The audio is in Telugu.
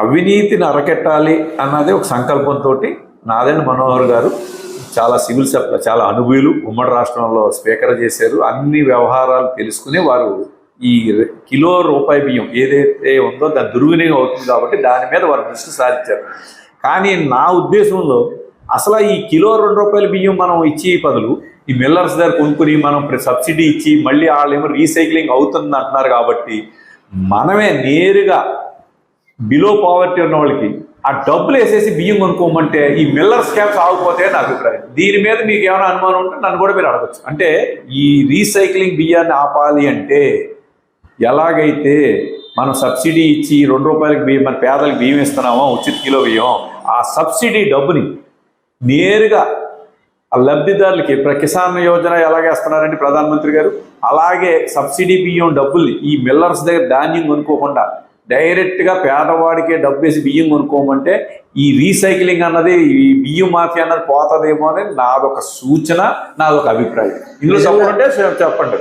అవినీతిని అరకెట్టాలి అన్నది ఒక సంకల్పంతో నాదెండ్ మనోహర్ గారు చాలా సివిల్ సప్లై చాలా అనుభవులు ఉమ్మడి రాష్ట్రంలో స్పీకర్ చేశారు. అన్ని వ్యవహారాలు తెలుసుకుని వారు ఈ కిలో రూపాయి బియ్యం ఏదైతే ఉందో దాని దుర్వినియోగం అవుతుంది కాబట్టి దాని మీద వారు దృష్టి సారించారు. కానీ నా ఉద్దేశంలో అసలు ఈ కిలో రెండు రూపాయల బియ్యం మనం ఇచ్చి బదులు ఈ మిల్లర్స్ దగ్గర కొనుక్కుని మనం సబ్సిడీ ఇచ్చి మళ్ళీ వాళ్ళేమో రీసైక్లింగ్ అవుతుంది అంటున్నారు కాబట్టి మనమే నేరుగా బిలో పావర్టీ ఉన్న వాళ్ళకి ఆ డబ్బులు వేసేసి బియ్యం కొనుక్కోమంటే ఈ మిల్లర్ స్కామ్స్ ఆగిపోతాయి నా అభిప్రాయం. దీని మీద మీకు ఏమైనా అనుమానం ఉంటే నన్ను కూడా మీరు అడగచ్చు. అంటే ఈ రీసైక్లింగ్ బియ్యాన్ని ఆపాలి అంటే ఎలాగైతే మనం సబ్సిడీ ఇచ్చి రెండు రూపాయలకి బియ్యం మన పేదలకు బియ్యం ఇస్తున్నామో ఉచిత కిలో బియ్యం ఆ సబ్సిడీ డబ్బుని నేరుగా ఆ లబ్ధిదారులకి కిసాన్ యోజన ఎలాగేస్తున్నారండి ప్రధానమంత్రి గారు? అలాగే సబ్సిడీ బియ్యం డబ్బుల్ని ఈ మిల్లర్స్ దగ్గర ధాన్యం కొనుక్కోకుండా డైరెక్ట్గా పేదవాడికే డబ్బు వేసి బియ్యం కొనుక్కోమంటే ఈ రీసైక్లింగ్ అన్నది ఈ బియ్యం మాఫియా అన్నది పోతుందేమో అని నాదొక సూచన నాదొక అభిప్రాయం. ఇందులో చెప్పంటే చెప్పండి.